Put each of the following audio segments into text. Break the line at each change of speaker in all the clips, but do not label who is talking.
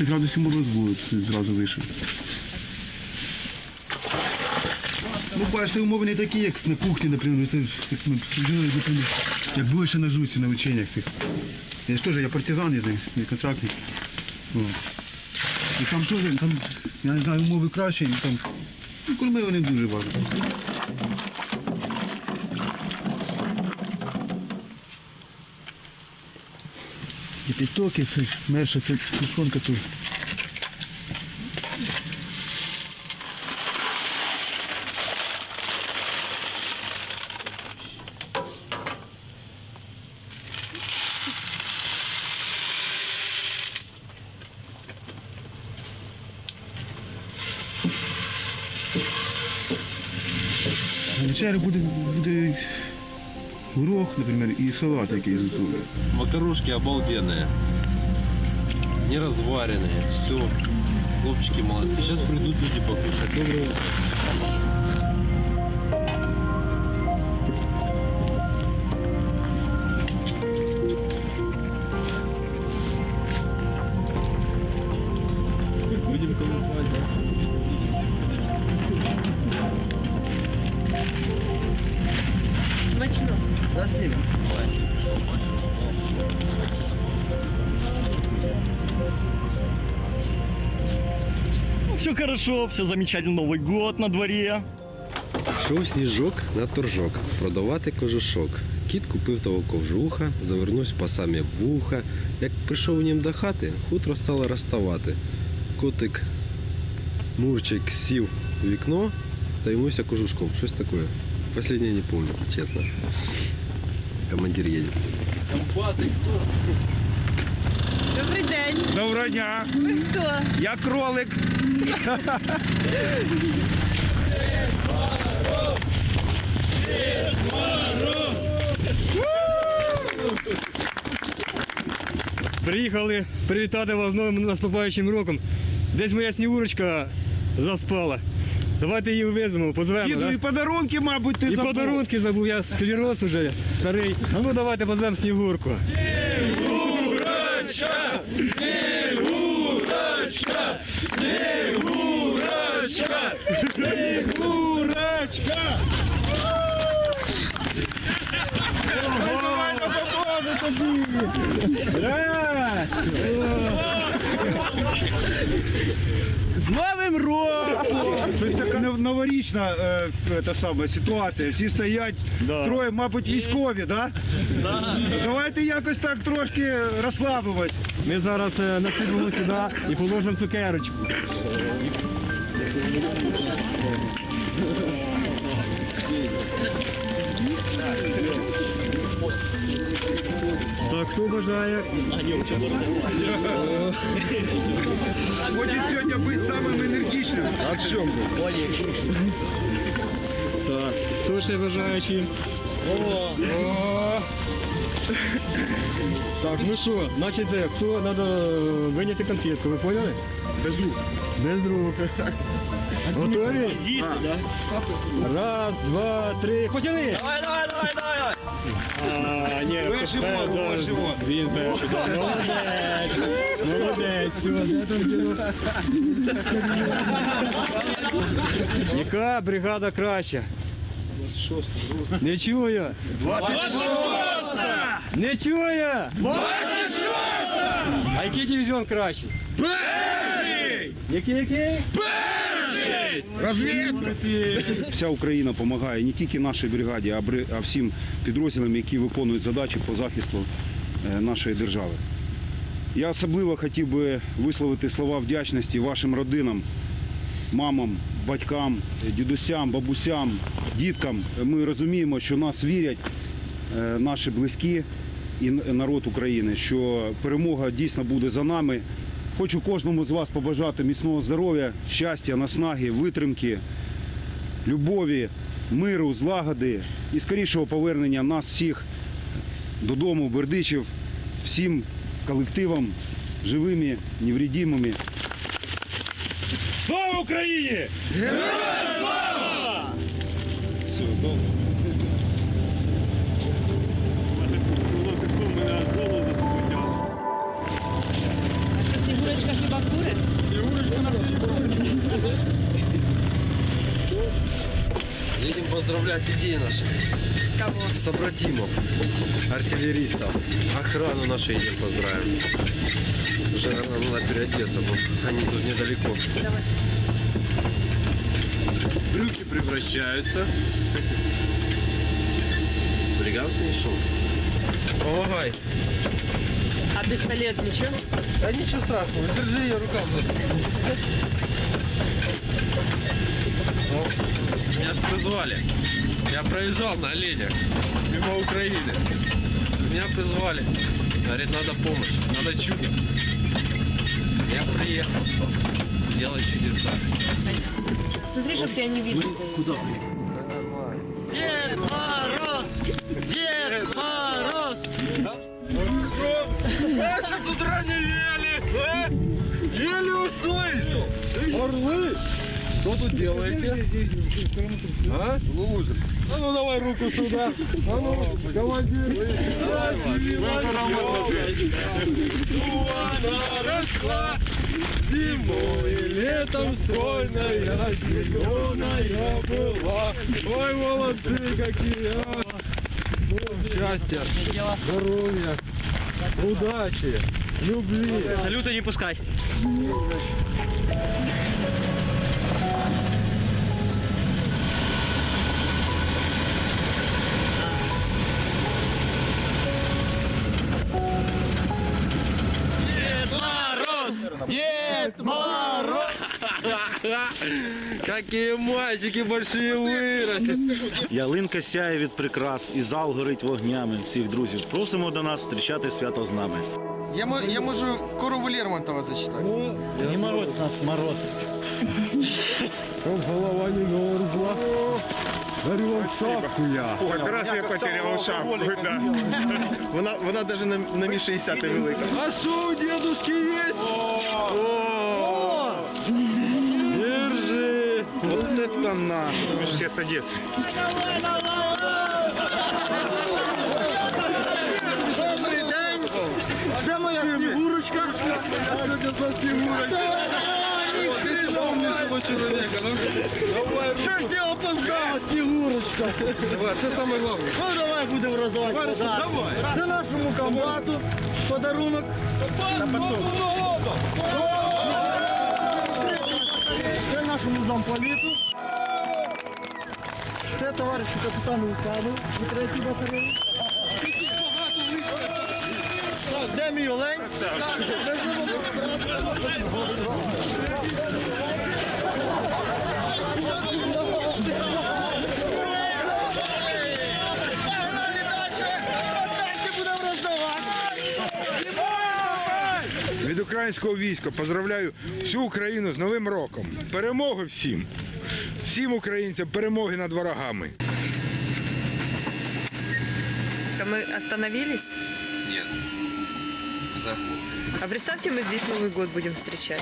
20 градусів мороз буде, зразу вийшов. Ну, бачите, умови не такі, як на кухні, наприклад. Це як ми наприклад, як були ще на жуці, на ученнях цих. Я ж теж, я партизан, я не контрактник. О. І там теж, там, я не знаю, умови кращі, там, ну, кормили не дуже важко. І це мерша, це тушонка тут. Вечерю буде, буде грох, например, и салатики из утюга.
Макарошки обалденные, не разваренные, все. Хлопчики молодцы. Сейчас придут люди покушать. Доброе утро.
Смачно.
Спасибо.
Все хорошо, все замечательно. Новый год на дворе.
Йшов сніжок на торжок, продавати кожушок. Кіт купив того ковжуха, завернувся по самі вуха. Як прийшов у нім до хати, хутро стало розставати. Котик Мурчик сів у вікно та йомуся кожушком. Щось таке. Последнее не помню, чесно. Командир едет.
Добрий день.
Доброго дня!
Ви хто?
Я кролик.
Приїхали привітати вас з новим наступаючим роком. Десь моя снігурочка заспала. Давайте її вивеземо, позвемо.
Діду,
да?
і подарунки, мабуть, ти
І
забув.
подарунки забув, я склероз уже старий. А ну давайте позвемо снігурку.
З Новим роком! Щось така нов- новорічна е, ф- та сама ситуація. Всі стоять строєм, мабуть, військові, да? Давайте якось так трошки розслабимось.
Ми зараз е, насипемо сюди і положимо цукерочку. Так, хто бажає?
Хочуть сьогодні бути самим енергічним.
А в чому? Так, хто ще бажаючий? Так, ну що, значить, хто треба виняти конфетку, ви поняли?
Без рук.
Без рук. Готові? Раз, два, три. Почали! Давай, давай, давай, давай!
Перший
пер- да,
перший.
Він перший. Молодець. Молодець. Яка бригада краща? 26. Не чую. 26. Не чую. 26. А який дивізіон кращий? Перший. Який, який?
Розвідка! Вся Україна допомагає не тільки нашій бригаді, а всім підрозділам, які виконують задачі по захисту е, нашої держави. Я особливо хотів би висловити слова вдячності вашим родинам, мамам, батькам, дідусям, бабусям, діткам. Ми розуміємо, що нас вірять е, наші близькі і народ України, що перемога дійсно буде за нами. Хочу кожному з вас побажати міцного здоров'я, щастя, наснаги, витримки, любові, миру, злагоди і скорішого повернення нас всіх додому, Бердичів, всім колективам живими, невредимими.
Слава Україні!
Снегурочка? Едем
поздравлять людей наших.
Кого?
Собратимов, артиллеристов. Охрану нашу едем поздравим. Уже надо переодеться, но они тут недалеко.
Давай.
Брюки превращаются. Бригантный шов. Ой!
А пистолет ничего?
А ничего страшного, держи ее рукав нас. Меня ж призвали. Я проезжал на оленях мимо Украины. Меня призвали. Говорит, надо помощь, надо чудо. Я приехал делать чудеса.
Смотри, чтоб тебя не видно. было.
Дед
Наши с утра не ели, Еле услышал. Орлы! Что тут делаете? А? Лужик. А ну давай руку сюда. А ну, командир. Она росла зимой, летом стройная, зеленая была. Ой, молодцы какие, а! Счастья, здоровья, удачи, любви.
Салюта не пускай. Дед Мороз! Дед Мороз!
Какие мальчики большие выросли.
Ялинка сяє від прикрас і зал горить вогнями. Всіх друзів просимо до нас зустрічати свято з нами.
Я, мо- я можу корову Лермонтова зачитати.
Не мороз нас, мороз.
Голова не мерзла. Дарю шапку я.
Как раз я потерял шапку, да.
Вона, вона навіть на, на мі 60 велика.
А что у дедушки есть? Держи.
это наш. Мы же все с Одессы.
Добрий день! Де моя снігурочка? Я сьогодні за снігурочка. Що ж ти опоздала, снігурочка?
Давай, це саме головне.
Ну давай будемо роздавати подарунки. Це нашому комбату подарунок. Та потом. Це нашому замполіту. Це товаришу капітану Укану, третій батареї. Де мій олень? Будемо роздавати
Від українського війська поздравляю всю Україну з Новим роком. Перемоги всім! Всім українцям перемоги над ворогами.
Мы остановились?
Нет. Захлоп.
А представьте, мы здесь Новый год будем встречать.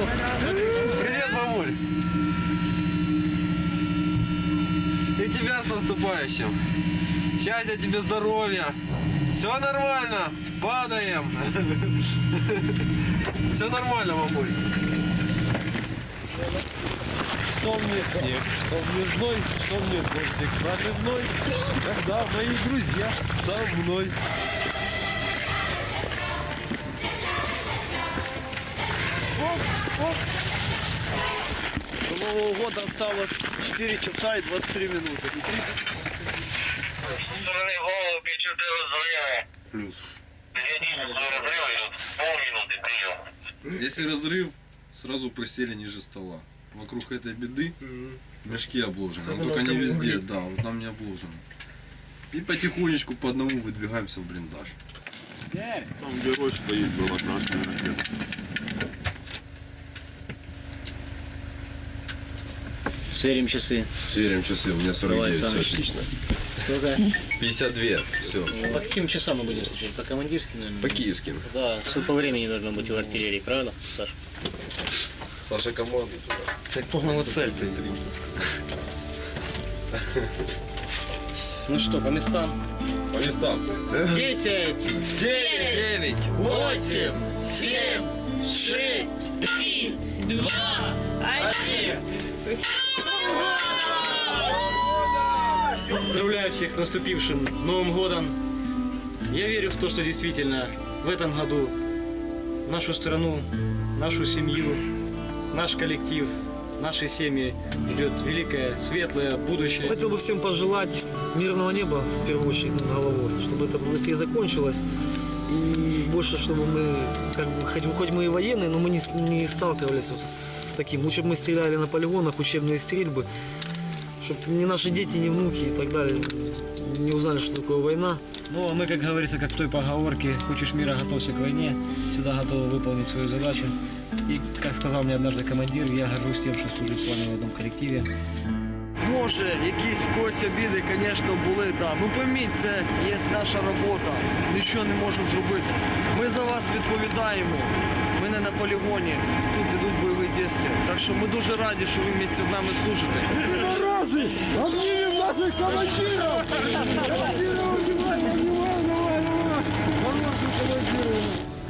Привет, мамуль. И тебя с наступающим. Счастья тебе, здоровья. Все нормально. Падаем. Все нормально, мамуль.
Что мне снег, что мне зной, что мне дождик проливной, когда мои друзья со мной. Оп, оп. До Нового года осталось 4 часа и 23 минуты. И 30
Стороны голуби, что-то разрывы. Плюс. Прием.
Если разрыв, сразу присели ниже стола. Вокруг этой беды мешки обложены. Но только не везде, да, вот там не обложено. И потихонечку по одному выдвигаемся в блиндаж.
Сверим часы.
Сверим часы, у меня 49, все
Саныч.
отлично.
Сколько?
52, все.
По каким часам мы будем встречать? По командирским, наверное?
По киевским.
Да, все по времени должно быть в артиллерии, правда, Саш?
Саша команду туда.
Це повного серця, можна сказати.
Ну что, по местам?
По местам.
Десять, девять, восемь, семь, шесть, три, два, один. Поздравляю всех с наступившим Новым годом. Я верю в то, что действительно в этом году нашу страну, нашу семью, наш коллектив, наши семьи идет великое, светлое будущее.
Хотел бы всем пожелать мирного неба, в первую очередь, над головой, чтобы это быстрее закончилось. И больше, чтобы мы, как бы, хоть, хоть мы и военные, но мы не, не сталкивались с таким. Лучше бы мы стреляли на полигонах, учебные стрельбы, чтобы ни наши дети, ни внуки и так далее не узнали, что такое война.
Ну, а мы, как говорится, как в той поговорке, хочешь мира, готовься к войне, всегда готовы выполнить свою задачу. И, как сказал мне однажды командир, я горжусь тем, что служу с вами в одном коллективе.
Може, якісь в когось обіди, звісно, були, да. Ну пойміть, це є наша робота. Нічого не можемо зробити. Ми за вас відповідаємо. Ми не на полігоні. Тут ідуть. Так що ми дуже раді, що ви місці з нами служите.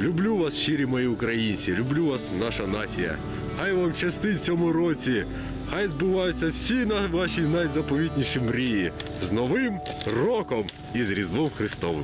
Люблю вас, щирі мої українці, люблю вас, наша нація. Хай вам щастить в цьому році. Хай збуваються всі ваші найзаповітніші мрії. З Новим роком і з Різдвом Христовим.